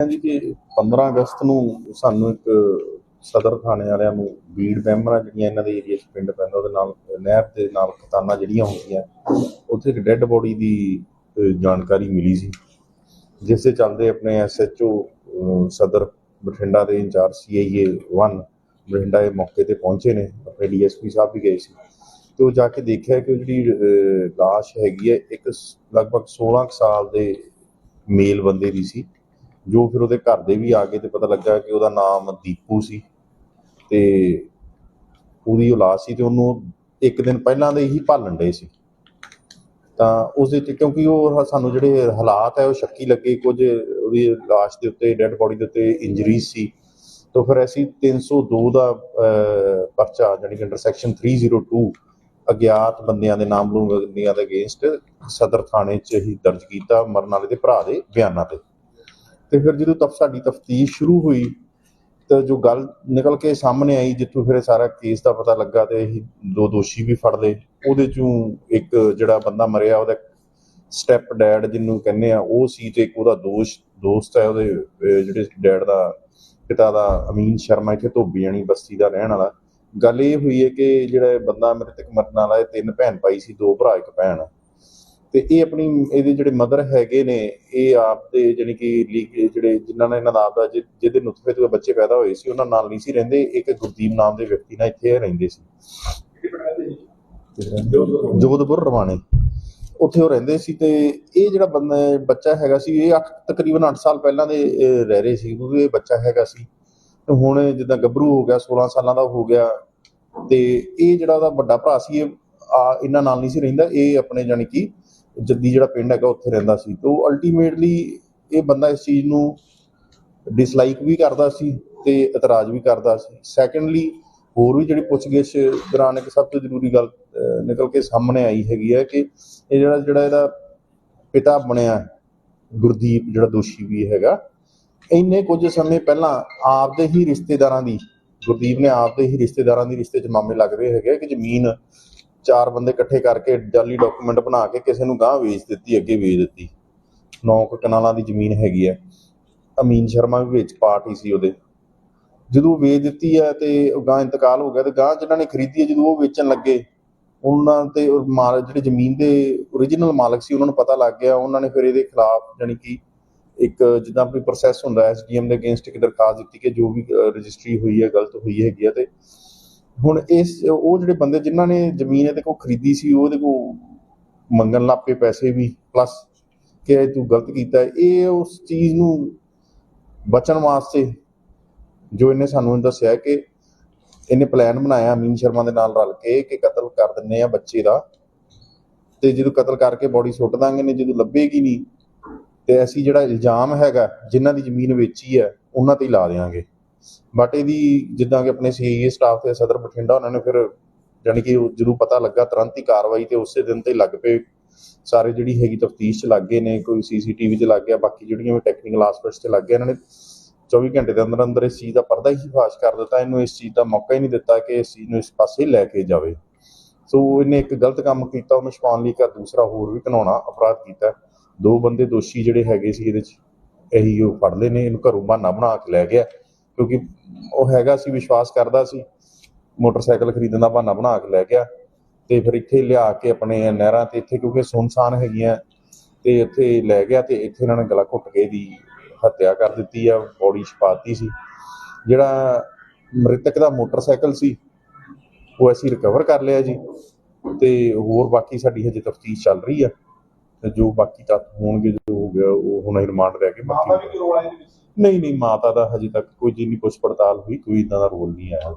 ਜੀ ਕਿ 15 ਅਗਸਤ ਨੂੰ ਸਾਨੂੰ ਇੱਕ ਸਦਰ ਥਾਣੇ ਵਾਲਿਆਂ ਨੂੰ ਬੀੜ ਮੈਂਬਰਾਂ ਜਿਹੜੀਆਂ ਇਹਨਾਂ ਦੇ ਏਰੀਆ 'ਚ ਪਿੰਡ ਪੈਂਦਾ ਉਹਦੇ ਨਾਲ ਨਹਿਰ ਦੇ ਨਾਲ ਖਤਾਨਾਂ ਜਿਹੜੀਆਂ ਹੁੰਦੀਆਂ ਉੱਥੇ ਇੱਕ ਡੈੱਡ ਬੋਡੀ ਦੀ ਜਾਣਕਾਰੀ ਮਿਲੀ ਸੀ ਜਿਸ ਦੇ ਚੱਲਦੇ ਆਪਣੇ ਐਸਐਚਓ ਸਦਰ ਬਠਿੰਡਾ ਦੇ ਇੰਚਾਰਜ ਸੀਆਈਏ 1 ਬਠਿੰਡਾ ਇਹ ਮੌਕੇ ਤੇ ਪਹੁੰਚੇ ਨੇ ਆਪਣੇ ਡੀਐਸਪੀ ਸਾਹਿਬ ਵੀ ਗਏ ਸੀ ਤੇ ਉਹ ਜਾ ਕੇ ਦੇਖਿਆ ਕਿ ਜਿਹੜੀ ਅਹ, ਲਾਸ਼ ਹੈਗੀ ਹੈ ਇੱਕ ਲਗਭਗ 16 ਕੁ ਸਾਲ ਦੇ ਮੇਲ ਬੰਦੇ ਦੀ ਸੀ ਜੋ ਫਿਰ ਉਹਦੇ ਘਰ ਦੇ ਵੀ ਆ ਗਏ ਤੇ ਪਤਾ ਲੱਗਾ ਕਿ ਉਹਦਾ ਨਾਮ ਦੀਪੂ ਸੀ ਤੇ ਉਹਦੀ ਔਲਾਦ ਸੀ ਤੇ ਉਹਨੂੰ ਇੱਕ ਦਿਨ ਪਹਿਲਾਂ ਦੇ ਹੀ ਭਾਲਣ ਡੇ ਸੀ। ਤਾਂ ਉਸ ਦੇ ਕਿਉਂਕਿ ਉਹ ਸਾਨੂੰ ਜਿਹੜੇ ਹਾਲਾਤ ਹੈ, ਉਹ ਸ਼ੱਕੀ ਲੱਗੇ। ਕੁਝ ਉਹਦੀ ਲਾਸ਼ ਦੇ ਉੱਤੇ, ਡੈੱਡ ਬੋਡੀ ਦੇ ਉੱਤੇ ਇੰਜਰੀ ਸੀ। ਤਾਂ ਫਿਰ ਅਸੀਂ 302 ਦਾ ਪਰਚਾ ਜਾਨੀ ਕਿ ਅੰਡਰ ਸੈਕਸ਼ਨ 302 ਅਗਿਆਤ ਬੰਦਿਆਂ ਦੇ ਨਾਮ ਬੰਦਿਆਂ ਦੇ ਅਗੇਂਸਟ ਸਦਰ ਥਾਣੇ 'ਚ ਹੀ ਦਰਜ ਕੀਤਾ, ਮਰਨ ਵਾਲੇ ਦੇ ਭਰਾ ਦੇ ਬਿਆਨਾਂ ਤੇ। ਤੇ ਫਿਰ ਜਦੋਂ ਤਫ, ਸਾਡੀ ਤਫਤੀਸ਼ ਸ਼ੁਰੂ ਹੋਈ, ਤਾਂ ਜੋ ਗੱਲ ਨਿਕਲ ਕੇ ਸਾਹਮਣੇ ਆਈ, ਜਿੱਥੋਂ ਫਿਰ ਸਾਰਾ ਕੇਸ ਦਾ ਪਤਾ ਲੱਗਾ ਤੇ ਅਸੀਂ ਦੋ ਦੋਸ਼ੀ ਵੀ ਫੜ ਲਏ। ਉਹਦੇ ਚੋਂ ਇੱਕ ਜਿਹੜਾ ਬੰਦਾ ਮਰਿਆ, ਉਹਦਾ ਸਟੈਪ ਡੈਡ ਜਿਹਨੂੰ ਕਹਿੰਦੇ ਆ, ਉਹ ਸੀ ਤੇ ਇੱਕ ਉਹਦਾ ਦੋਸ਼, ਦੋਸਤ ਹੈ ਉਹਦੇ ਜਿਹੜੇ ਡੈਡ ਦਾ ਪਿਤਾ ਦਾ, ਅਮੀਨ ਸ਼ਰਮਾ, ਇੱਥੇ ਧੋਬੀ ਜਾਣੀ ਬਸਤੀ ਦਾ ਰਹਿਣ ਵਾਲਾ। ਗੱਲ ਇਹ ਹੋਈ ਹੈ ਕਿ ਜਿਹੜਾ ਬੰਦਾ ਮ੍ਰਿਤਕ ਮਰਨ ਵਾਲਾ ਇਹ ਤਿੰਨ ਭੈਣ ਭਾਈ ਸੀ, ਦੋ ਭਰਾ, ਇੱਕ ਭੈਣ। ਤੇ ਇਹ ਆਪਣੀ, ਇਹਦੇ ਜਿਹੜੇ ਮਦਰ ਹੈਗੇ ਨੇ, ਇਹ ਆਪ ਦੇ ਜਾਣੀ ਕਿ ਜਿਹੜੇ ਜਿਨ੍ਹਾਂ ਨੇ ਇਹਨਾਂ ਦਾ ਆਪਦਾ ਜਿ- ਜਿਹਦੇ ਨੁਤਫੇ ਤੋਂ ਬੱਚੇ ਪੈਦਾ ਹੋਏ ਸੀ, ਉਹਨਾਂ ਨਾਲ ਨਹੀਂ ਸੀ ਰਹਿੰਦੇ। ਇੱਕ ਗੁਰਦੀਪ ਨਾਮ ਦੇ ਵਿਅਕਤੀ ਨਾਲ ਇੱਥੇ ਰਹਿੰਦੇ ਸੀ। ਜੋਧਪੁਰ ਰਵਾਣੇ। ਉੱਥੇ ਉਹ ਰਹਿੰਦੇ ਸੀ ਤੇ ਇਹ ਜਿਹੜਾ ਬੰਦਾ, ਬੱਚਾ ਹੈਗਾ ਸੀ, ਇਹ ਅੱਠ, ਤਕਰੀਬਨ 8 ਸਾਲ ਪਹਿਲਾਂ ਦੇ ਰਹਿ ਰਹੇ ਸੀ। ਕਿਉਂਕਿ ਇਹ ਬੱਚਾ ਹੈਗਾ ਸੀ। ਤੇ ਹੁਣ ਜਿੱਦਾਂ ਗੱਭਰੂ ਹੋ ਗਿਆ 16 ਸਾਲਾਂ ਦਾ ਹੋ ਗਿਆ। ਤੇ ਇਹ ਜਿਹੜਾ ਉਹਦਾ ਵੱਡਾ ਭਰਾ ਸੀ, ਇਹ ਆ ਇਹਨਾਂ ਨਾਲ ਨਹੀਂ ਸੀ ਰਹਿੰਦਾ। ਇਹ ਆਪਣੇ ਜਾਣੀ ਕਿ ਜੱਦੀ ਜਿਹੜਾ ਪਿੰਡ ਹੈਗਾ ਉੱਥੇ ਰਹਿੰਦਾ ਸੀ। ਤੋਂ ਅਲਟੀਮੇਟਲੀ ਇਹ ਬੰਦਾ ਇਸ ਚੀਜ਼ ਨੂੰ ਡਿਸਲਾਈਕ ਵੀ ਕਰਦਾ ਸੀ ਤੇ ਇਤਰਾਜ਼ ਵੀ ਕਰਦਾ ਸੀ। ਸੈਕੰਡਲੀ ਹੋਰ ਵੀ ਜਿਹੜੀ ਪੁੱਛਗਿੱਛ ਦੌਰਾਨ ਇੱਕ ਸਭ ਤੋਂ ਜ਼ਰੂਰੀ ਗੱਲ ਨਿਕਲ ਕੇ ਸਾਹਮਣੇ ਆਈ ਹੈਗੀ ਹੈ ਕਿ ਇਹ ਜਿਹੜਾ ਜਿਹੜਾ ਇਹਦਾ ਪਿਤਾ ਬਣਿਆ ਗੁਰਦੀਪ ਜਿਹੜਾ ਦੋਸ਼ੀ ਵੀ ਹੈਗਾ, ਇੰਨੇ ਕੁਝ ਸਮੇਂ ਪਹਿਲਾਂ ਆਪਦੇ ਹੀ ਰਿਸ਼ਤੇਦਾਰਾਂ ਦੀ, ਗੁਰਦੀਪ ਨੇ ਆਪਦੇ ਹੀ ਰਿਸ਼ਤੇਦਾਰਾਂ ਦੀ ਰਿਸ਼ਤੇ 'ਚ ਮਾਮਲੇ ਲੱਗਦੇ ਹੈਗੇ ਕਿ ਜ਼ਮੀਨ ਚਾਰ ਬੰਦੇ ਇਕੱਠੇ ਕਰਕੇ ਜਾਲੀ ਡਾਕੂਮੈਂਟ ਬਣਾ ਕੇ ਕਿਸੇ ਨੂੰ ਗਾਂਹ ਵੇਚ ਦਿੱਤੀ, ਅੱਗੇ ਵੇਚ ਦਿੱਤੀ। ਨੌ ਕਨਾਲਾਂ ਦੀ ਜ਼ਮੀਨ ਹੈਗੀ ਹੈ। ਅਮੀਨ ਸ਼ਰਮਾ ਵੀ ਵਿੱਚ ਪਾਰਟੀ ਸੀ ਉਹਦੇ। ਜਦੋਂ ਵੇਚ ਦਿੱਤੀ ਹੈ ਤੇ ਗਾਂ ਇੰਤਕਾਲ ਹੋ ਗਿਆ ਤੇ ਗਾਂ ਜਿਨ੍ਹਾਂ ਨੇ ਖਰੀਦੀ ਹੈ, ਜਦੋਂ ਉਹ ਵੇਚਣ ਲੱਗੇ, ਉਹਨਾਂ ਤੇ ਮਾਲ ਜਿਹੜੇ ਜ਼ਮੀਨ ਦੇ origignal ਮਾਲਕ ਸੀ, ਉਹਨਾਂ ਨੂੰ ਪਤਾ ਲੱਗ ਗਿਆ। ਉਹਨਾਂ ਨੇ ਫਿਰ ਇਹਦੇ ਖਿਲਾਫ ਜਾਣੀ ਕਿ ਇੱਕ ਜਿੱਦਾਂ ਆਪਣੀ ਪ੍ਰੋਸੈਸ ਹੁੰਦਾ ਐਸਡੀਐਮ ਦੇ ਅਗੇਂਸਟ ਇੱਕ ਦਰਖਾਸਤ ਦਿੱਤੀ ਕਿ ਜੋ ਵੀ ਰਜਿਸਟਰੀ ਹੋਈ ਹੈ, ਗਲਤ ਹੋਈ ਹੈਗੀ ਆ ਤੇ ਹੁਣ ਇਸ, ਉਹ ਜਿਹੜੇ ਬੰਦੇ ਜਿਨ੍ਹਾਂ ਨੇ ਜ਼ਮੀਨ ਇਹਦੇ ਕੋਲ ਖਰੀਦੀ ਸੀ ਉਹਦੇ ਕੋਲ ਮੰਗਣ ਲੱਗ ਪਏ ਪੈਸੇ ਵੀ ਪਲੱਸ ਕਿ ਤੂੰ ਗਲਤ ਕੀਤਾ। ਇਹ ਉਸ ਚੀਜ਼ ਨੂੰ ਬਚਣ ਵਾਸਤੇ ਜੋ ਇਹਨੇ ਸਾਨੂੰ ਦੱਸਿਆ ਕਿ ਇਹਨੇ ਪਲਾਨ ਬਣਾਇਆ ਅਮੀਨ ਸ਼ਰਮਾ ਦੇ ਨਾਲ ਰਲ ਕੇ ਕਿ ਕਤਲ ਕਰ ਦਿੰਨੇ ਆ ਬੱਚੇ ਦਾ। ਤੇ ਜਦੋਂ ਕਤਲ ਕਰਕੇ ਬੋਡੀ ਸੁੱਟ ਦਾਂਗੇ ਨੇ, ਜਦੋਂ ਲੱਭੇਗੀ ਨਹੀਂ ਤੇ ਅਸੀਂ ਜਿਹੜਾ ਇਲਜ਼ਾਮ ਹੈਗਾ, ਜਿਨ੍ਹਾਂ ਦੀ ਜ਼ਮੀਨ ਵੇਚੀ ਹੈ, ਉਹਨਾਂ ਤੇ ਹੀ ਲਾ ਦੇਵਾਂਗੇ ਬਟ ਇਹਦੀ ਜਿੱਦਾਂ ਕਿ ਆਪਣੇ ਸੀਏ ਸਟਾਫ ਤੇ ਸਦਰ ਬਠਿੰਡਾ, ਉਹਨਾਂ ਨੇ ਫਿਰ ਜਾਣੀ ਕਿ ਜਦੋਂ ਪਤਾ ਲੱਗਾ, ਤੁਰੰਤ ਹੀ ਕਾਰਵਾਈ ਤੇ ਉਸੇ ਦਿਨ ਤੇ ਲੱਗ ਪਏ। ਸਾਰੇ ਜਿਹੜੀ ਹੈਗੀ ਤਫਤੀਸ਼ ਚ ਲੱਗ ਗਏ ਨੇ, ਕੋਈ ਸੀਸੀਟੀਵੀ ਤੇ ਲੱਗ ਗਿਆ, ਬਾਕੀ ਜਿਹੜੀਆਂ ਵੀ ਟੈਕਨੀਕਲ ਆਸਪੈਕਟਸ ਤੇ ਲੱਗ ਗਏ ਇਹਨਾਂ ਨੇ 24 ਘੰਟੇ ਦੇ ਅੰਦਰ ਅੰਦਰ ਇਸ ਚੀਜ਼ ਦਾ ਪਰਦਾ ਹੀ ਫਾਸ਼ ਕਰ ਦਿੱਤਾ। ਇਹਨੂੰ ਇਸ ਚੀਜ਼ ਦਾ ਮੌਕਾ ਹੀ ਨਹੀਂ ਦਿੱਤਾ ਕਿ ਇਸ ਚੀਜ਼ ਨੂੰ ਇਸ ਪਾਸੇ ਲੈ ਕੇ ਜਾਵੇ। ਸੋ ਇਹਨੇ ਇੱਕ ਗਲਤ ਕੰਮ ਕੀਤਾ, ਉਹਨੂੰ ਛੁਪਾਉਣ ਲਈ ਇੱਕ ਦੂਸਰਾ ਹੋਰ ਵੀ ਘਿਨਾਉਣਾ ਅਪਰਾਧ ਕੀਤਾ। ਦੋ ਬੰਦੇ ਦੋਸ਼ੀ ਜਿਹੜੇ ਹੈਗੇ ਸੀ ਇਹਦੇ ਚ, ਇਹੀ ਉਹ ਫੜ ਲਏ ਨੇ, ਇਹਨੂੰ ਘਰੋਂ ਬਹਾਨਾ ਬਣਾ ਕੇ ਲੈ ਗਿਆ। ਕਿਉਂਕਿ ਉਹ ਹੈਗਾ ਸੀ, ਵਿਸ਼ਵਾਸ ਕਰਦਾ ਸੀ। ਮੋਟਰਸਾਈਕਲ ਖਰੀਦਣ ਦਾ ਬਹਾਨਾ ਬਣਾ ਕੇ ਲੈ ਗਿਆ ਤੇ ਫਿਰ ਇੱਥੇ ਲਿਆ ਕੇ ਆਪਣੇ ਨਹਿਰਾਂ ਤੇ ਇੱਥੇ, ਕਿਉਂਕਿ ਸੁਨਸਾਨ ਹੈਗੀਆਂ, ਤੇ ਇੱਥੇ ਲੈ ਗਿਆ ਤੇ ਇੱਥੇ ਇਹਨਾਂ ਨੇ ਗਲਾ ਘੁੱਟ ਕੇ ਦੀ ਹੱਤਿਆ ਕਰ ਦਿੱਤੀ ਆ, ਬੋਡੀ ਛਪਾਤੀ ਸੀ। ਜਿਹੜਾ ਮ੍ਰਿਤਕ ਦਾ ਮੋਟਰਸਾਈਕਲ ਸੀ, ਉਹ ਅਸੀਂ ਰਿਕਵਰ ਕਰ ਲਿਆ ਜੀ ਤੇ ਹੋਰ ਬਾਕੀ ਸਾਡੀ ਹਜੇ ਤਫਤੀਸ਼ ਚੱਲ ਰਹੀ ਆ ਤੇ ਜੋ ਬਾਕੀ ਤੱਥ ਹੋਣਗੇ, ਜੋ ਹੋ ਗਿਆ, ਉਹ ਹੁਣ ਰਿਮਾਂਡ ਲੈ ਕੇ ਬਾਕੀ ਨਹੀਂ ਨਹੀਂ ਮਾਤਾ ਦਾ ਹਜੇ ਤੱਕ ਕੋਈ ਜਿੰਨੀ ਪੁੱਛ ਪੜਤਾਲ ਹੋਈ ਕੋਈ ਇਦਾਂ ਦਾ ਰੋਲ ਨਹੀਂ ਆਇਆ।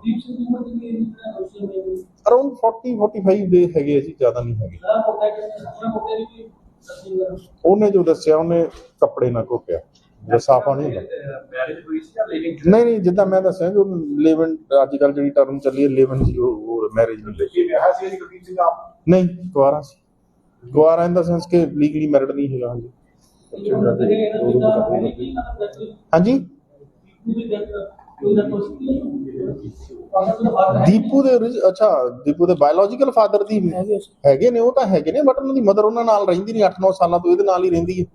ਅਰਾਊਂਡ 40 45 ਦੇ ਹੈਗੇ ਆ ਜੀ ਜ਼ਿਆਦਾ ਨਹੀਂ ਹੈਗੇ। ਉਹਨੇ ਜੋ ਦੱਸਿਆ ਉਹਨੇ ਕੱਪੜੇ ਨਾਲ ਘੋਪਿਆ ਜੇ ਸਾਫਾ ਨਹੀਂ ਹੁੰਦਾ ਨਹੀਂ ਨਹੀਂ ਜਿੱਦਾਂ ਮੈਂ ਦੱਸਿਆ ਕਿ ਲੇਵਨ ਅੱਜ ਕੱਲ ਜਿਹੜੀ ਟਰਮ ਚੱਲੀ ਹੈ ਲੇਵਨ ਜੀ ਉਹ ਮੈਰਿਜ ਨੂੰ ਲੈ ਕੇ। ਵਿਆਹ ਸੀ ਨਹੀਂ ਕੁਆਰਾ ਸੀ। ਕੁਆਰਾ ਇਨ ਦਾ ਸੈਂਸ ਕਿ ਲੀਗਲੀ ਮੈਰਿਡ ਨਹੀਂ ਹੈਗਾ ਹਾਂਜੀ। ਹਾਂਜੀ? ਦੀਪੂ ਦੇ ਅੱਛਾ ਦੀਪੂ ਦੇ ਬਾਇਓਲੋਜੀਕਲ ਫਾਦਰ ਦੀ ਹੈਗੇ ਨੇ ਉਹ ਤਾਂ ਹੈਗੇ ਨੇ ਬਟ ਉਹਨਾਂ ਦੀ ਮਦਰ ਉਹਨਾਂ ਨਾਲ ਰਹਿੰਦੀ ਨਹੀਂ 8-9 ਸਾਲਾਂ ਤੋਂ ਇਹਦੇ ਨਾਲ ਹੀ ਰਹਿੰਦੀ ਹੈ।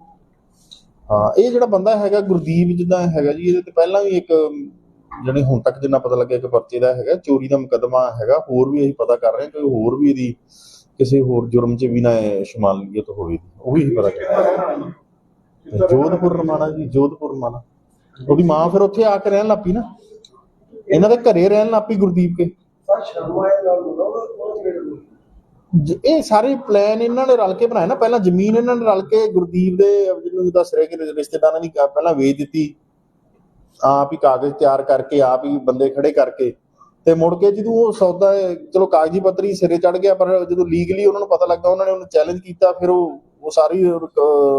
ਹਾਂ ਇਹ ਜਿਹੜਾ ਬੰਦਾ ਹੈਗਾ ਗੁਰਦੀਪ ਜਿੱਦਾਂ ਹੈਗਾ ਜੀ ਇਹਦੇ ਤੇ ਪਹਿਲਾਂ ਵੀ ਇੱਕ ਜਿਹੜੇ ਹੁਣ ਤੱਕ ਜਿੰਨਾ ਪਤਾ ਲੱਗਿਆ ਕਿ ਪਰਚੇ ਦਾ ਹੈਗਾ ਚੋਰੀ ਦਾ ਮੁਕੱਦਮਾ ਹੈਗਾ ਹੋਰ ਵੀ ਅਸੀਂ ਪਤਾ ਕਰ ਰਹੇ ਹਾਂ ਕਿ ਹੋਰ ਵੀ ਇਹਦੀ ਕਿਸੇ ਹੋਰ ਜੁਰਮ 'ਚ ਵੀ ਨਾ ਸ਼ਮਾਲੀਅਤ ਹੋਵੇ ਉਹ ਵੀ ਅਸੀਂ ਪਤਾ ਕਰ ਰਹੇ ਹਾਂ। ਤੇ ਜੋਧਪੁਰ ਰਮਾਣਾ ਜੀ ਜੋਧਪੁਰ ਰਮਾਣਾ ਉਹਦੀ ਮਾਂ ਫਿਰ ਉੱਥੇ ਆ ਕੇ ਰਹਿਣ ਲੱਪੀ ਨਾ। ਇਹਨਾਂ ਦੇ ਘਰੇ ਰਹਿਣ ਲੱਪੀ ਗੁਰਦੀਪ ਕੇ। ਜ- ਇਹ ਸਾਰੇ ਪਲਾਨ ਇਹਨਾਂ ਨੇ ਰਲ ਕੇ ਬਣਾਏ ਨਾ। ਪਹਿਲਾਂ ਜ਼ਮੀਨ ਇਹਨਾਂ ਨੇ ਰਲ ਕੇ ਗੁਰਦੀਪ ਦੇ ਜਿਹਨੂੰ ਦੱਸ ਰਿਹਾ ਕਿ ਰਿਸ਼ਤੇਦਾਰਾਂ ਦੀ ਕ- ਪਹਿਲਾਂ ਵੇਚ ਦਿੱਤੀ। ਆਪ ਹੀ ਕਾਗਜ਼ ਤਿਆਰ ਕਰਕੇ ਆਪ ਹੀ ਬੰਦੇ ਖੜੇ ਕਰਕੇ। ਤੇ ਮੁੜ ਕੇ ਜਦੋਂ ਉਹ ਸੌਦਾ ਚਲੋ ਕਾਗਜ਼ੀ ਪੱਤਰੀ ਸਿਰੇ ਚੜ ਗਿਆ ਪਰ ਜਦੋਂ ਲੀਗਲੀ ਉਹਨਾਂ ਨੂੰ ਪਤਾ ਲੱਗਾ ਉਹਨਾਂ ਨੇ ਉਹਨੂੰ ਚੈਲੰਜ ਕੀਤਾ ਫਿਰ ਉਹ ਉਹ ਸਾਰੀ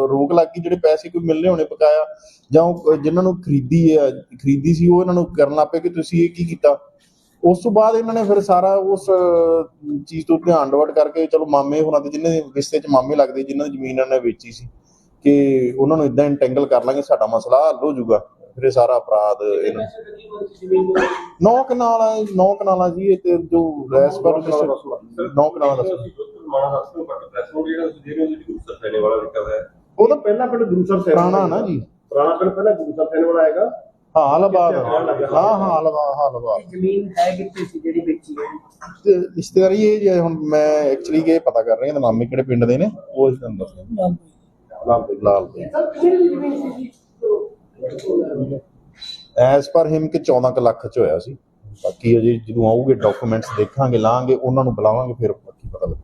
ਰੋਕ ਲੱਗ ਗਈ, ਜਿਹੜੇ ਪੈਸੇ ਕੋਈ ਮਿਲਨੇ ਹੋਣੇ ਬਕਾਇਆ, ਜਾਂ ਉਹ ਜਿਨ੍ਹਾਂ ਨੂੰ ਖਰੀਦੀ ਹੈ, ਖਰੀਦੀ ਸੀ, ਉਹ ਇਹਨਾਂ ਨੂੰ ਕਰਨ ਲੱਗ ਪਏ ਕਿ ਤੁਸੀਂ ਇਹ ਕੀ ਕੀਤਾ? ਉਸ ਤੋਂ ਬਾਅਦ ਇਹਨਾਂ ਨੇ ਫਿਰ ਸਾਰਾ ਉਸ ਚੀਜ਼ ਤੋਂ ਧਿਆਨ ਡਿਵਰਟ ਕਰਕੇ, ਚਲੋ ਮਾਮੇ ਹੋਣਾ ਤੇ ਜਿਨ੍ਹਾਂ ਦੇ ਰਿਸ਼ਤੇ 'ਚ ਮਾਮੇ ਲੱਗਦੇ, ਜਿਨ੍ਹਾਂ ਦੀ ਜ਼ਮੀਨ ਇਹਨਾਂ ਨੇ ਵੇਚੀ ਸੀ, ਕਿ ਉਹਨਾਂ ਨੂੰ ਇਦਾਂ ਇੰਟੈਂਗਲ ਕਰ ਲਾਂਗੇ, ਸਾਡਾ ਮਸਲਾ ਹੱਲ ਹੋ ਜਾਊਗਾ। ਫਿਰ ਇਹ ਸਾਰਾ ਅਪਰਾਧ ਇਹਨਾਂ ਨੌ ਕਨਾਲਾਂ ਨੌ ਕਨਾਲਾਂ ਜੀ, ਇਹ ਤੇ ਜੋ ਰੈਸ ਪਰ ਨੌ ਕਨਾਲਾਂ ਦੱਸੋ ਮਾਣਾ ਹਸਨ ਪੱਟ ਪ੍ਰੈਸ ਨੂੰ ਜਿਹੜਾ ਤੁਸੀਂ ਦੇ ਰਹੇ ਹੋ ਜੀ ਗੁਰੂ ਸਾਹਿਬ ਸੈਨੇ ਵਾਲਾ ਲਿਖਿਆ ਹੋਇਆ ਹੈ। ਉਹ ਤਾਂ ਪਹਿਲਾਂ ਪਿੰਡ ਗੁਰੂ ਸਾਹਿਬ ਸੈਨ ਪੁਰਾਣਾ ਨਾ ਜੀ। ਪੁਰਾਣਾ ਪਿੰਡ ਪਹਿਲਾਂ ਗੁਰੂ ਸਾਹਿਬ ਸੈਨ ਵਾਲਾ ਆਏਗਾ। ਹਾਂ ਹਾਲਾਬਾਦ ਹਾਂ ਹਾਂ ਹਾਲਾਬਾਦ ਹਾਲਾਬਾਦ ਜ਼ਮੀਨ ਹੈ ਕਿੱਥੇ ਸੀ ਜਿਹੜੀ ਵੇਚੀ ਹੈ? ਤੇ ਰਿਸ਼ਤੇਦਾਰੀ ਇਹ ਜੇ ਹੁਣ ਮੈਂ ਐਕਚੁਅਲੀ ਇਹ ਪਤਾ ਕਰ ਰਿਹਾ ਤੇ ਮਾਮੇ ਕਿਹੜੇ ਪਿੰਡ ਦੇ ਨੇ ਉਹ ਅਸੀਂ ਤੁਹਾਨੂੰ ਦੱਸਦੇ ਲਾਲ ਐਸ ਪਰ ਹਿਮ ਕਿ 14 ਕੁ ਲੱਖ ਚ ਹੋਇਆ ਸੀ। ਬਾਕੀ ਅਜੇ ਜਦੋਂ ਆਉਗੇ ਡਾਕੂਮੈਂਟਸ ਦੇਖਾਂਗੇ ਲਾਂਗੇ ਉਹਨਾਂ ਨੂੰ ਬੁਲਾਵਾਂਗੇ ਫਿਰ ਬਾਕੀ ਪਤਾ ਲੱਗੂ।